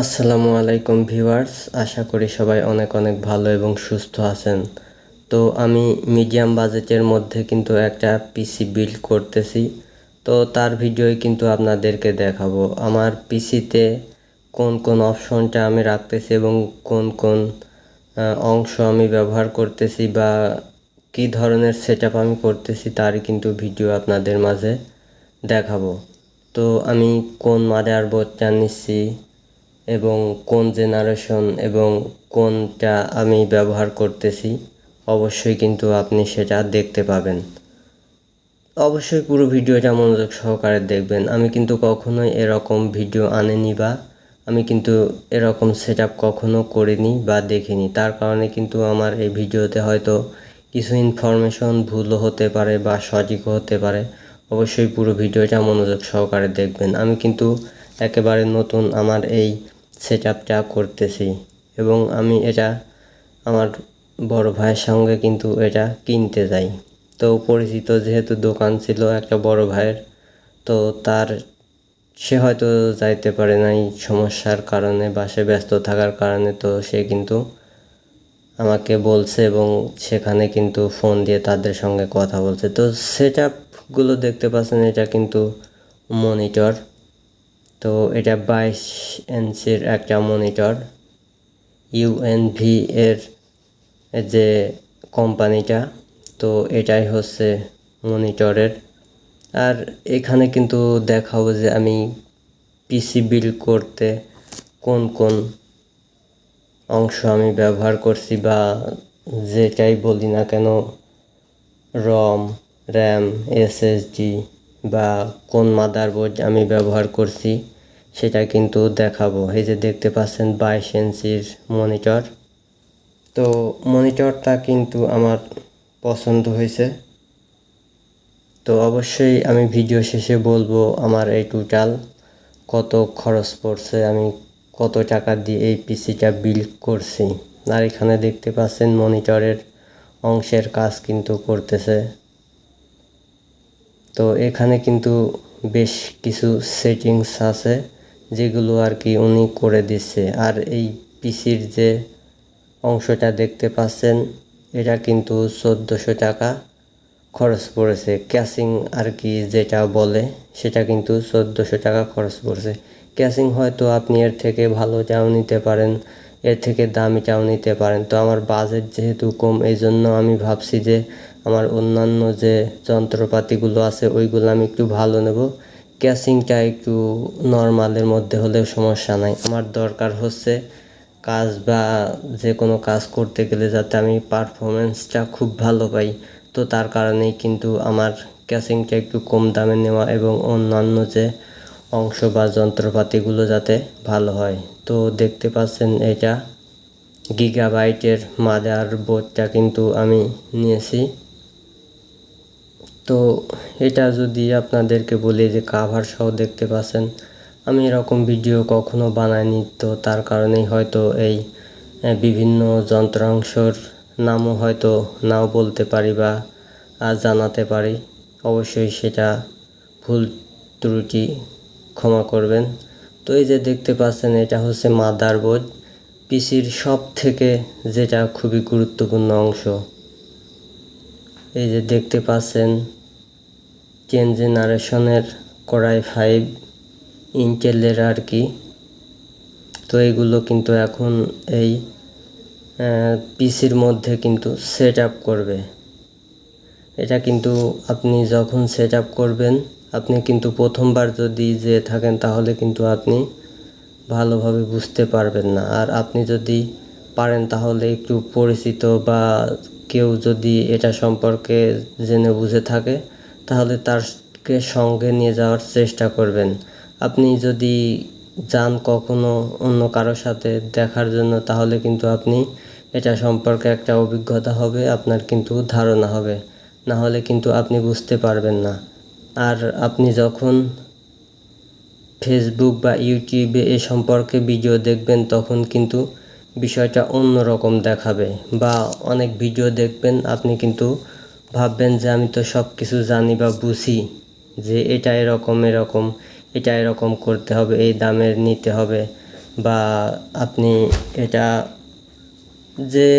আসসালামু আলাইকুম ভিউয়ার্স, আশা করি সবাই অনেক অনেক ভালো এবং সুস্থ আছেন। তো আমি মিডিয়াম বাজেটের মধ্যে কিন্তু একটা পিসি বিল্ড করতেছি। তো তার ভিডিওই কিন্তু আপনাদেরকে দেখাবো। আমার পিসিতে কোন কোন অপশনটা আমি রাখতেছি এবং কোন কোন অংশ আমি ব্যবহার করতেছি বা কী ধরনের সেট আমি করতেছি তারই কিন্তু ভিডিও আপনাদের মাঝে দেখাবো। তো আমি কোন মাদারবোর্ডটা নিচ্ছি এবং কোন জেনারেশন এবং কোনটা আমি ব্যবহার করতেছি, অবশ্যই কিন্তু আপনি সেটা দেখতে পাবেন। অবশ্যই পুরো ভিডিওটা মনোযোগ সহকারে দেখবেন। আমি কিন্তু কখনোই এরকম ভিডিও আনেনি বা আমি কিন্তু এরকম সেট আপ কখনো করিনি বা দেখিনি। তার কারণে কিন্তু আমার এই ভিডিওতে হয়তো কিছু ইনফরমেশন ভুলও হতে পারে বা সঠিকও হতে পারে। অবশ্যই পুরো ভিডিওটা মনোযোগ সহকারে দেখবেন। আমি কিন্তু একেবারে নতুন আমার এই সেট আপটা করতেছি এবং আমি এটা আমার বড় ভাইয়ের সঙ্গে কিন্তু এটা কিনতে যাই। তো পরিচিত যেহেতু দোকান ছিল একটা বড় ভাইয়ের, তো তার, সে হয়তো যাইতে পারে নাই সমস্যার কারণে বা সে ব্যস্ত থাকার কারণে, তো সে কিন্তু আমাকে বলছে এবং সেখানে কিন্তু ফোন দিয়ে তাদের সঙ্গে কথা বলছে। তো সেট আপগুলো দেখতে পাচ্ছেন, এটা কিন্তু মনিটর। তো এটা বাইশ ইঞ্চির একটা মনিটর ইউএনভি এর যে কোম্পানিটা, তো এটাই হচ্ছে মনিটরের। আর এখানে কিন্তু দেখাবো যে আমি পিসি বিল করতে কোন কোন অংশ আমি ব্যবহার করছি বা যেটাই বলি না কেন রম র্যাম এসএসডি বা কোন মাদারবোর্ড আমি ব্যবহার করছি। সেটা কিন্তু দেখাবো। এই যে দেখতে পাচ্ছেন বাইশ ইঞ্চির মনিটর। তো মনিটরটা কিন্তু আমার পছন্দ হয়েছে। তো অবশ্যই আমি ভিডিও শেষে বলব আমার এই টোটাল কত খরচ পড়ছে, আমি কত টাকা দিয়ে এই পিসিটা বিল্ড করছি। আর এখানে দেখতে পাচ্ছেন মনিটরের অংশের কাজ কিন্তু করতেছে। তো এখানে কিন্তু বেশ কিছু সেটিংস আছে। যেগুলো আর কি উনি করে দিচ্ছে আর এই পিসির যে অংশটা দেখতে পাচ্ছেন, এটা কিন্তু চোদ্দোশো টাকা খরচ পড়েছে। ক্যাশিং আর কি যেটা বলে, সেটা কিন্তু চোদ্দোশো টাকা খরচ পড়েছে। ক্যাশিং হয়তো আপনি এর থেকে ভালোটাও নিতে পারেন, এর থেকে দামিটাও নিতে পারেন। তো আমার বাজেট যেহেতু কম এই জন্য আমি ভাবছি যে আমার অন্যান্য যে যন্ত্রপাতিগুলো আছে, ওইগুলো আমি একটু ভালো নেব। ক্যাশিংটা একটু নর্মালের মধ্যে হলেও সমস্যা নাই। আমার দরকার হচ্ছে কাজ বা যে কোনো কাজ করতে গেলে যাতে আমি পারফরমেন্সটা খুব ভালো পাই। তো তার কারণেই কিন্তু আমার ক্যাশিংটা একটু কম দামে নেওয়া এবং অন্যান্য যে অংশ বা যন্ত্রপাতিগুলো যাতে ভালো হয়। তো দেখতে পাচ্ছেন এটা গিগাবাইটের মাদার বোর্ডটা কিন্তু আমি নিয়েছি। তো এটা যদি আপনাদেরকে বলি যে কাভার সহ দেখতে পাচ্ছেন, আমি এরকম ভিডিও কখনো বানাইনি, তো তার কারণেই হয়তো এই বিভিন্ন যন্ত্রাংশর নামও হয়তো নাও বলতে পারি বা জানাতে পারি। অবশ্যই সেটা ভুল ত্রুটি, ক্ষমা করবেন। তো এই যে দেখতে পাচ্ছেন, এটা হচ্ছে মাদার মাদারবোর্ড। পিসির সব থেকে যেটা খুবই গুরুত্বপূর্ণ অংশ। এই যে দেখতে পাচ্ছেন টেন জেনারেশনের কড়াই ফাইভ ইন্টেলের আর কি। তো এগুলো কিন্তু এখন এই পিসির মধ্যে কিন্তু সেট আপ করবে। এটা কিন্তু আপনি যখন সেট আপ করবেন, আপনি কিন্তু প্রথমবার যদি যে থাকেন, তাহলে কিন্তু আপনি ভালোভাবে বুঝতে পারবেন না। আর আপনি যদি পারেন, তাহলে একটু পরিচিত বা কেউ যদি এটা সম্পর্কে জেনে বুঝে থাকে, তাহলে তারকে সঙ্গে নিয়ে যাওয়ার চেষ্টা করবেন। আপনি যদি যান কখনো অন্য কারোর সাথে দেখার জন্য, তাহলে কিন্তু আপনি এটা সম্পর্কে একটা অভিজ্ঞতা হবে, আপনার কিন্তু ধারণা হবে। না হলে কিন্তু আপনি বুঝতে পারবেন না। আর আপনি যখন ফেসবুক বা ইউটিউবে এ সম্পর্কে ভিডিও দেখবেন, তখন কিন্তু বিষয়টা অন্য রকম দেখাবে বা অনেক ভিডিও দেখবেন, আপনি কিন্তু ভাববেন যে আমি তো সব কিছু জানি বা বুঝি যে এটা এরকম এরকম, এটা এরকম করতে হবে, এই দামের নিতে হবে বা আপনি এটা যে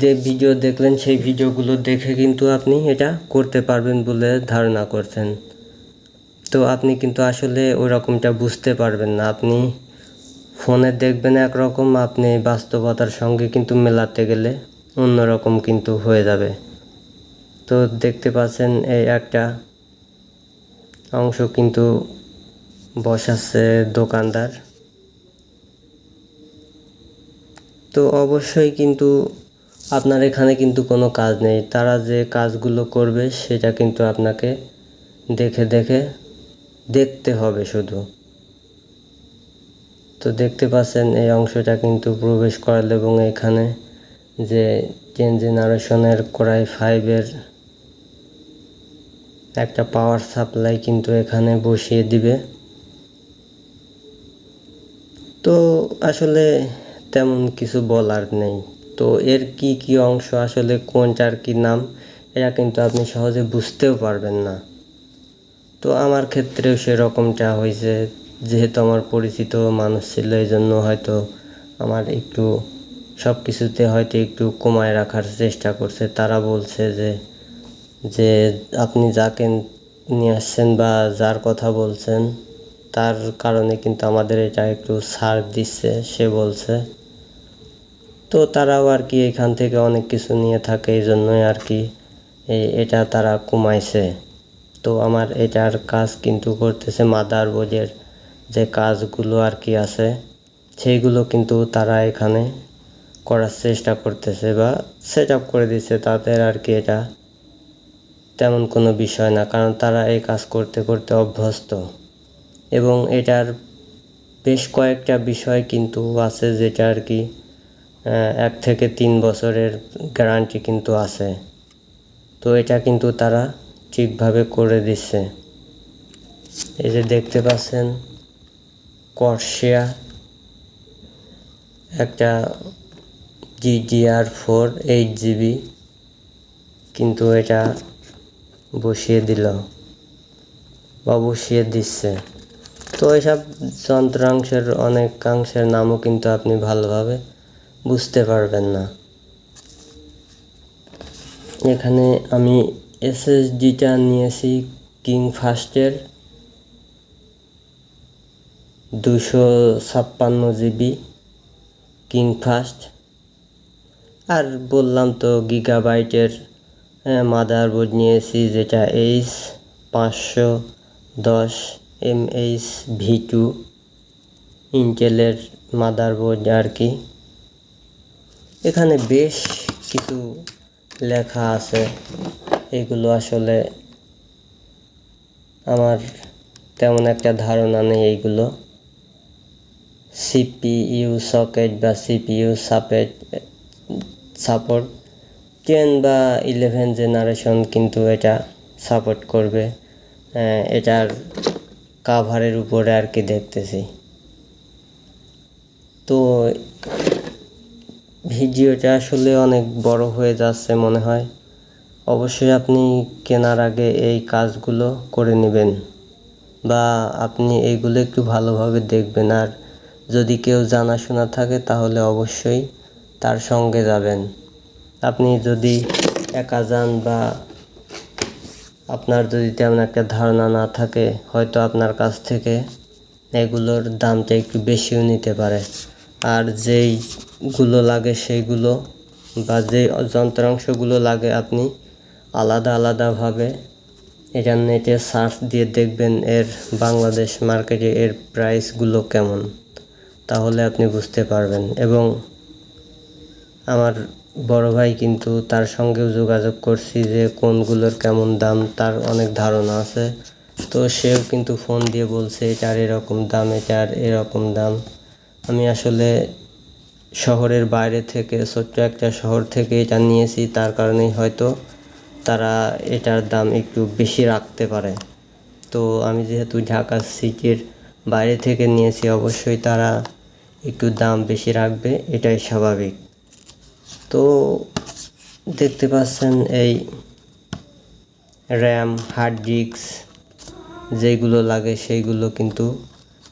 যে ভিডিও দেখলেন সেই ভিডিওগুলো দেখে কিন্তু আপনি এটা করতে পারবেন বলে ধারণা করছেন। তো আপনি কিন্তু আসলে ওই রকমটা বুঝতে পারবেন না। আপনি ফোনে দেখবেন একরকম আপনি বাস্তবতার সঙ্গে কিন্তু মেলাতে গেলে অন্যরকম কিন্তু হয়ে যাবে। তো দেখতে পাচ্ছেন এই একটা অংশ কিন্তু বসাচ্ছে দোকানদার। তো অবশ্যই কিন্তু আপনার এখানে কিন্তু কোনো কাজ নেই। তারা যে কাজগুলো করবে সেটা কিন্তু আপনাকে দেখে দেখে দেখতে হবে শুধু। তো দেখতে পাচ্ছেন এই অংশটা কিন্তু প্রবেশ করাল এবং এখানে যে টেন জেনারেশনের কোরাই ফাইভের একটা পাওয়ার সাপ্লাই কিন্তু এখানে বসিয়ে দিবে। তো আসলে তেমন কিছু বলার নেই। তো এর কি কি অংশ, আসলে কোনটার কি নাম, এটা কিন্তু আপনি সহজে বুঝতেও পারবেন না। তো আমার ক্ষেত্রেও সেরকমটা হয়েছে। যেহেতু আমার পরিচিত মানুষ ছিল এই জন্য হয়তো আমার একটু সব কিছুতে হয়তো একটু কমায় রাখার চেষ্টা করছে। তারা বলছে যে যে আপনি যাকে নিয়ে আসছেন বা যার কথা বলছেন, তার কারণে কিন্তু আমাদের এটা একটু ছাড় দিচ্ছে, সে বলছে। তো তারাও আর কি এখান থেকে অনেক কিছু নিয়ে থাকে এই জন্যই আর কি এটা তারা কমাইছে। তো আমার এটার কাজ কিন্তু করতেছে মাদার বোর্ডের যে কাজগুলো আর কি আছে, সেইগুলো কিন্তু তারা এখানে করার চেষ্টা করতেছে বা সেট আপ করে দিচ্ছে তাদের আর কি এটা তেমন কোনো বিষয় না, কারণ তারা এই কাজ করতে করতে অভ্যস্ত। এবং এটার বেশ কয়েকটা বিষয় কিন্তু আছে যেটা আর কি এক থেকে তিন বছরের গ্যারান্টি কিন্তু আছে। তো এটা কিন্তু তারা ঠিকভাবে করে দিচ্ছে। এই যে দেখতে পাচ্ছেন কর্সিয়া একটা জিডিআর ফোর এইট জিবি কিন্তু এটা বসিয়ে দিল। বা বসিয়ে দিচ্ছে। তো এসব যন্ত্রাংশের অনেকাংশের নামও কিন্তু আপনি ভালোভাবে বুঝতে পারবেন না। এখানে আমি এসএসডিটা নিয়েছি কিং ফাস্টের দুশো ছাপ্পান্ন জিবি কিং ফাস্ট আর বললাম তো গিগাবাইটের মাদারবোর্ড নিয়েছি যেটা এইচ পাঁচশো দশ এম এইচ ভি টু, ইন্টেলের মাদারবোর্ড আর কি। এখানে বেশ কিছু লেখা আছে, এগুলো আসলে আমার তেমন একটা ধারণা নেই এইগুলো। সিপিইউ সকেট বা সিপিইউ সাপেট সাপোর্ট টেন বা ইলেভেন জেনারেশন কিন্তু এটা সাপোর্ট করবে। এটার কাভারের উপরে আর কি দেখতেছি। তো ভিডিওটা আসলে অনেক বড় হয়ে যাচ্ছে মনে হয়। অবশ্যই আপনি কেনার আগে এই কাজগুলো করে নেবেন বা আপনি এইগুলো একটু ভালোভাবে দেখবেন। আর যদি কেউ জানাশোনা থাকে, তাহলে অবশ্যই তার সঙ্গে যাবেন। আপনি যদি একা যান বা আপনার যদি তেমন একটা ধারণা না থাকে, হয়তো আপনার কাছ থেকে এগুলোর দামটা একটু বেশিও নিতে পারে। আর যেইগুলো লাগে সেইগুলো বা যে যন্ত্রাংশগুলো লাগে আপনি আলাদা আলাদাভাবে এটা নেটে সার্চ দিয়ে দেখবেন এর বাংলাদেশ মার্কেটে এর প্রাইসগুলো কেমন। তাহলে আপনি বুঝতে পারবেন। এবং আমার বড় ভাই কিন্তু তার সঙ্গেও যোগাযোগ করছি যে কোনগুলোর কেমন দাম, তার অনেক ধারণা আছে। তো সেও কিন্তু ফোন দিয়ে বলছে, এটার এরকম দাম, এটার এরকম দাম। আমি আসলে শহরের বাইরে থেকে, ছোট্ট একটা শহর থেকে এটা নিয়েছি, তার কারণেই হয়তো তারা এটার দাম একটু বেশি রাখতে পারে। তো আমি যেহেতু ঢাকা সিটির বাইরে থেকে নিয়েছি, অবশ্যই তারা একটু দাম বেশি রাখবে, এটাই স্বাভাবিক। তো দেখতে পাচ্ছেন এই র্যাম, হার্ড ডিস্ক যেগুলো লাগে সেইগুলো কিন্তু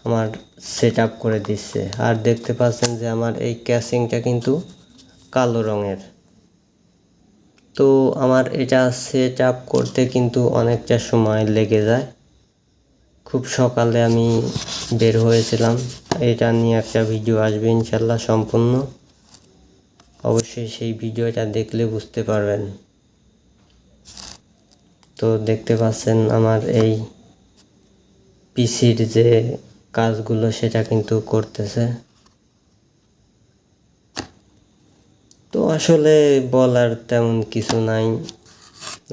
আমার সেট আপ করে দিচ্ছে। আর দেখতে পাচ্ছেন যে আমার এই ক্যাসিংটা কিন্তু কালো রঙের। তো আমার এটা সেট আপ করতে কিন্তু অনেকটা সময় লেগে যায়। খুব সকালে আমি বের হয়েছিলাম। এটা নিয়ে একটা ভিডিও আসবে ইনশাল্লাহ সম্পূর্ণ। অবশ্যই সেই ভিডিওটা দেখলে বুঝতে পারবেন। তো দেখতে পাচ্ছেন আমার এই পিসির যে কাজগুলো সেটা কিন্তু করতেছে। তো আসলে বলার তেমন কিছু নাই।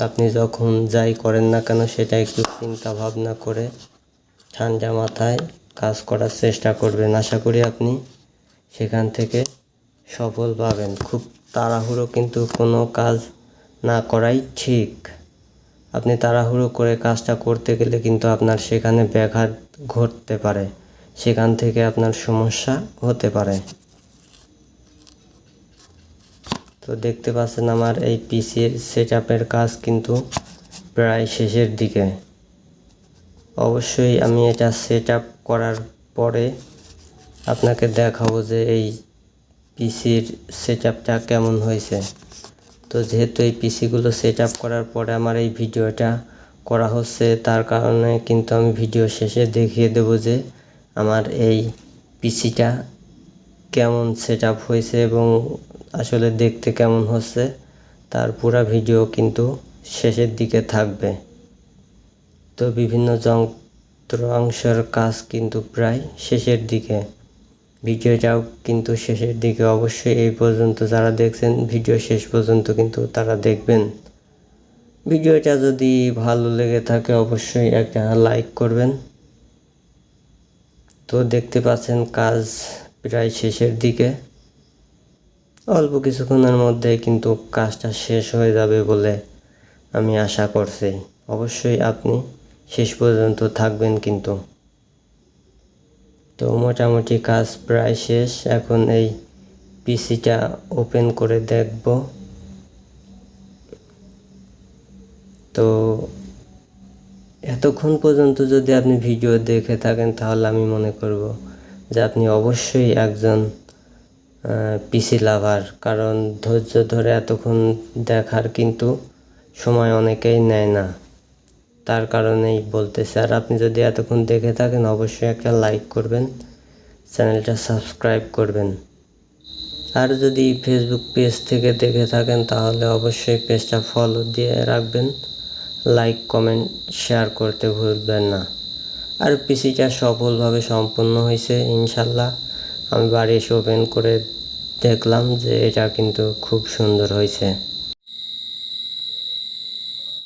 আপনি যখন যাই করেন না কেন সেটা একটু চিন্তা ভাবনা করে ঠান্ডা মাথায় কাজ করার চেষ্টা করবেন। আশা করি আপনি সেখান থেকে সফল পাবেন। খুব তাড়াহুড়ো কিন্তু কোনো কাজ না করাই ঠিক। আপনি তাড়াহুড়ো করে কাজটা করতে গেলে কিন্তু আপনার সেখানে ব্যাঘাত ঘটতে পারে। সেখান থেকে আপনার সমস্যা হতে পারে। তো দেখতে পাচ্ছেন আমার এই পিসির সেট কাজ কিন্তু প্রায় শেষের দিকে। অবশ্যই আমি এটা সেট আপ করার পরে আপনাকে দেখাবো যে এই পিসির সেট আপটা কেমন হয়েছে। তো যেহেতু এই পিসিগুলো সেট আপ করার পরে আমার এই ভিডিওটা করা হচ্ছে, তার কারণে কিন্তু আমি ভিডিও শেষে দেখিয়ে দেব যে আমার এই পিসিটা কেমন সেট আপ হয়েছে এবং আসলে দেখতে কেমন হচ্ছে, তার পুরো ভিডিও কিন্তু শেষের দিকে থাকবে। তো বিভিন্ন যন্ত্রাংশের কাজ কিন্তু প্রায় শেষের দিকে। ভিডিওটাও কিন্তু শেষের দিকে। অবশ্যই এই পর্যন্ত যারা দেখছেন, ভিডিও শেষ পর্যন্ত কিন্তু তারা দেখবেন। ভিডিওটা যদি ভালো লেগে থাকে, অবশ্যই একটা লাইক করবেন। তো দেখতে পাচ্ছেন, কাজ প্রায় শেষের দিকে। অল্প কিছুক্ষণের মধ্যে কিন্তু কাজটা শেষ হয়ে যাবে বলে আমি আশা করছি। অবশ্যই আপনি শেষ পর্যন্ত থাকবেন কিন্তু। তো মোটামুটি কাজ প্রায় শেষ। এখন এই পিসিটা ওপেন করে দেখব। তো এতক্ষণ পর্যন্ত যদি আপনি ভিডিও দেখে থাকেন, তাহলে আমি মনে করব যে আপনি অবশ্যই একজন পিসি লাভার। কারণ ধৈর্য ধরে এতক্ষণ দেখার কিন্তু সময় অনেকেই নেয় না। তার কারণেই বলতেছে আর আপনি যদি এতক্ষণ দেখে থাকেন, অবশ্যই একটা লাইক করবেন, চ্যানেলটা সাবস্ক্রাইব করবেন। আর যদি ফেসবুক পেজ থেকে দেখে থাকেন, তাহলে অবশ্যই পেজটা ফলো দিয়ে রাখবেন। লাইক কমেন্ট শেয়ার করতে ভুলবেন না। আর পিসিটা সফলভাবে সম্পূর্ণ হয়েছে, ইনশাল্লাহ। আমি বাড়ি এসে ওপেন করে দেখলাম যে এটা কিন্তু খুব সুন্দর হয়েছে।